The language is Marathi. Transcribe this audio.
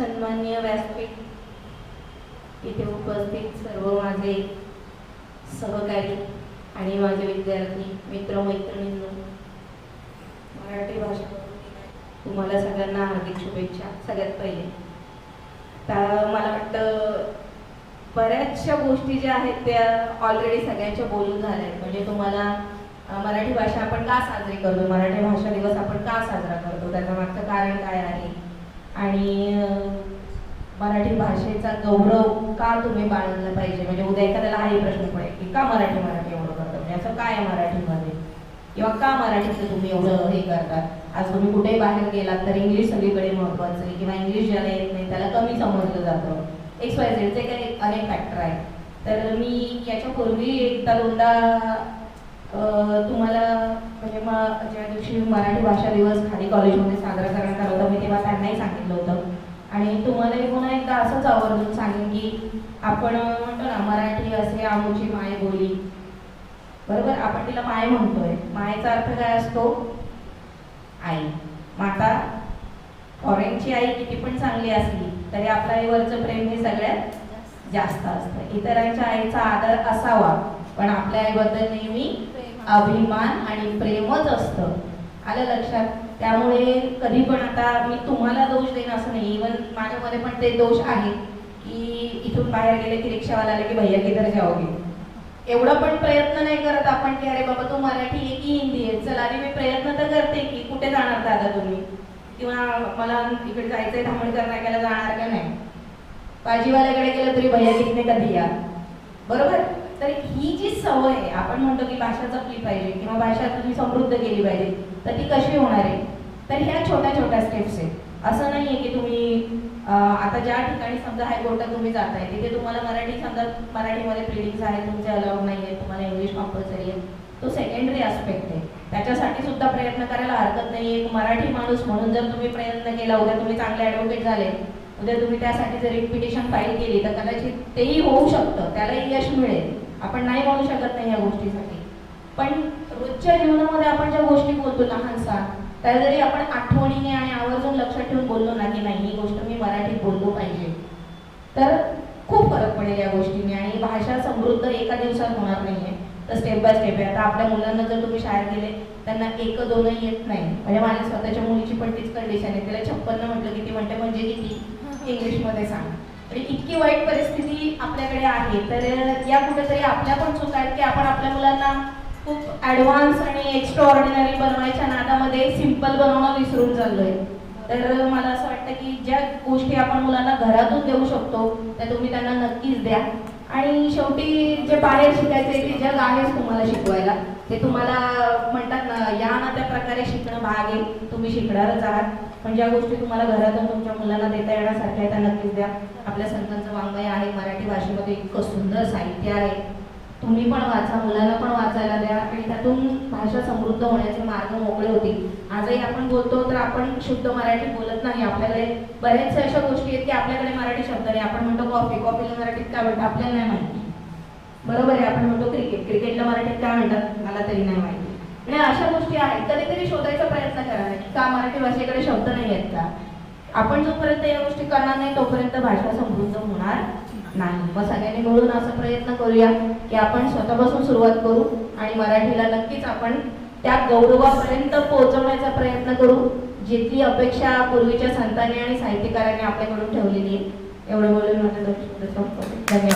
सन्माननीय व्यासपीठ. इथे उपस्थित सर्व माझे सहकारी आणि माझे विद्यार्थी मित्रमैत्रिणींनो मराठी भाषा तुम्हाला सगळ्यांना हार्दिक शुभेच्छा सगळ्यात पहिले. तर मला वाटतं बऱ्याचशा गोष्टी ज्या आहेत त्या ऑलरेडी सगळ्यांच्या बोलून झाल्या आहेत म्हणजे तुम्हाला मराठी भाषा आपण का साजरी करतो मराठी भाषा दिवस आपण का साजरा करतो त्याचं मागचं कारण काय आहे? आणि मराठी भाषेचा गौरव का तुम्ही बाळगला पाहिजे? म्हणजे उद्या एखाद्याला हाही प्रश्न पडेल की का मराठी मराठी एवढं करतो? म्हणजे असं काय आहे मराठीमध्ये? किंवा का मराठीचं तुम्ही एवढं हे करता? आज तुम्ही कुठेही बाहेर गेलात तर इंग्लिश सगळीकडे महत्वाचं आहे किंवा इंग्लिश ज्याला येत नाही त्याला कमी समजलं जातं. एक्स वाय झेडचे काही अनेक फॅक्टर आहेत. तर मी याच्यापूर्वी एकदा दोनदा तुम्हाला म्हणजे मग ज्या दिवशी मराठी भाषा दिवस खाली कॉलेजमध्ये साजरा करण्यात आला होता मी तेव्हा त्यांनाही सांगितलं होतं. आणि तुम्हालाही पुन्हा एकदा असंच आवर्जून सांगेन की आपण म्हणतो ना मराठी असे आमूची माय बोली. बरोबर? आपण तिला माय म्हणतोय. मायेचा अर्थ काय असतो? आई. माता फॉरेनची आई किती पण चांगली असली तरी आपल्या आईवरचं प्रेम हे सगळ्यात जास्त असतं. इतरांच्या आईचा आदर असावा पण आपल्या आईबद्दल नेहमी अभिमान आणि प्रेमच असतं. आलं लक्षात? त्यामुळे कधी पण आता मी तुम्हाला दोष देईन असं नाही. इवन माझ्यामध्ये पण ते दोष आहेत की इथून बाहेर गेले की रिक्षावाला आले की भैया किधर जाओगे? एवढा पण प्रयत्न नाही करत आपण की अरे बाबा तू मराठी आहे की हिंदी आहे? चल आणि मी प्रयत्न तर करते की कुठे जाणार दादा तुम्ही? किंवा मला इकडे जायचंय धामणकर नाक्याला जाणार का नाही? भाजीवाल्याकडे गेलं तरी भैया कितने कधी या? बरोबर? तर ही जी सवय आहे आपण म्हणतो की भाषा जपली पाहिजे किंवा भाषा तुम्ही समृद्ध केली पाहिजे तर ती कशी होणार आहे? तर ह्या छोट्या छोट्या स्टेप्स आहेत. असं नाही आहे की तुम्ही आता ज्या ठिकाणी समजा हायकोर्टात तुम्ही जाताय तिथे तुम्हाला मराठी समजा मराठीमध्ये प्रिडिंग्स आहेत तुमचे अलाउड नाही आहे तुम्हाला इंग्लिश कंपल्सरी आहे. तो सेकंडरी आस्पेक्ट आहे. त्याच्यासाठी सुद्धा प्रयत्न करायला हरकत नाही एक मराठी माणूस म्हणून जर तुम्ही प्रयत्न केला उद्या तुम्ही चांगले ॲडव्होकेट झाले उद्या तुम्ही त्यासाठी जर एक पिटिशन फाईल केली तर कदाचित तेही होऊ शकतं. त्यालाही यश मिळेल. आपण नाही म्हणू शकत नाही या गोष्टीसाठी. पण रोजच्या जीवनामध्ये आपण ज्या गोष्टी बोलतो लहानसा त्या जरी आपण आठवणीने आणि आवर्जून लक्षात ठेवून बोललो ना की नाही ही गोष्ट मी मराठीत बोललो पाहिजे. तर खूप फरक पडेल या गोष्टीने आणि भाषा समृद्ध एका दिवसात होणार नाहीये. तर स्टेप बाय स्टेप आहे. आता आपल्या मुलांना जर तुम्ही शाळेत गेले त्यांना एक दोनही येत नाही. म्हणजे माझ्या स्वतःच्या मुलीची पण तीच कंडिशन आहे. तिला छप्पन्न म्हटलं किती म्हणते म्हणजे किती? इंग्लिशमध्ये सांग. म्हणजे इतकी वाईट परिस्थिती आपल्याकडे आहे तर या कुठेतरी आपल्या पण चूक आहेत की आपण आपल्या मुलांना खूप ॲडव्हान्स आणि एक्स्ट्रा ऑर्डिनरी बनवायच्या नादामध्ये सिंपल बनवणं विसरून चाललोय. तर मला असं वाटतं की ज्या गोष्टी आपण मुलांना घरातून देऊ शकतो त्या तुम्ही त्यांना नक्कीच द्या. आणि शेवटी जे बाहेर शिकायचे ते जग आहेच तुम्हाला शिकवायला ते तुम्हाला म्हणतात ना या ना त्या प्रकारे शिकणं भाग आहे तुम्ही शिकणारच आहात. पण ज्या गोष्टी तुम्हाला घरातून तुमच्या मुलांना देता येण्यासारख्या आहेत त्या नक्कीच द्या. आपल्या संतांचं वाङ्मय आहे मराठी भाषेमध्ये इतकं सुंदर साहित्य आहे. तुम्ही पण वाचा मुलांना पण वाचायला द्या आणि त्यातून भाषा समृद्ध होण्याचे मार्ग मोकळे होतील. आजही आपण बोलतो तर आपण शुद्ध मराठी बोलत नाही. आपल्याकडे बऱ्याचशा अशा गोष्टी आहेत की आपल्याकडे मराठी शब्द नाही. आपण म्हणतो कॉफी कॉफीला मराठीत काय म्हणतात? आपल्याला नाही माहिती. बरोबर आहे आपण म्हणतो क्रिकेट. क्रिकेटला मराठीत काय म्हणतात? मला तरी नाही माहिती. म्हणजे अशा गोष्टी आहेत. कधीतरी शोधायचा प्रयत्न करा. की का मराठी भाषेकडे शब्द नाही आहेत का? आपण जोपर्यंत या गोष्टी करणार नाही तोपर्यंत भाषा समृद्ध होणार नाही. मग सगळ्यांनी मिळून असा प्रयत्न करूया की आपण स्वतःपासून सुरुवात करू आणि मराठीला नक्कीच आपण त्या गौरवापर्यंत पोहोचवण्याचा प्रयत्न करू जितकी अपेक्षा पूर्वीच्या संतांनी आणि साहित्यकारांनी आपल्याकडून ठेवलेली आहे. एवढं बोलून माझं धन्यवाद.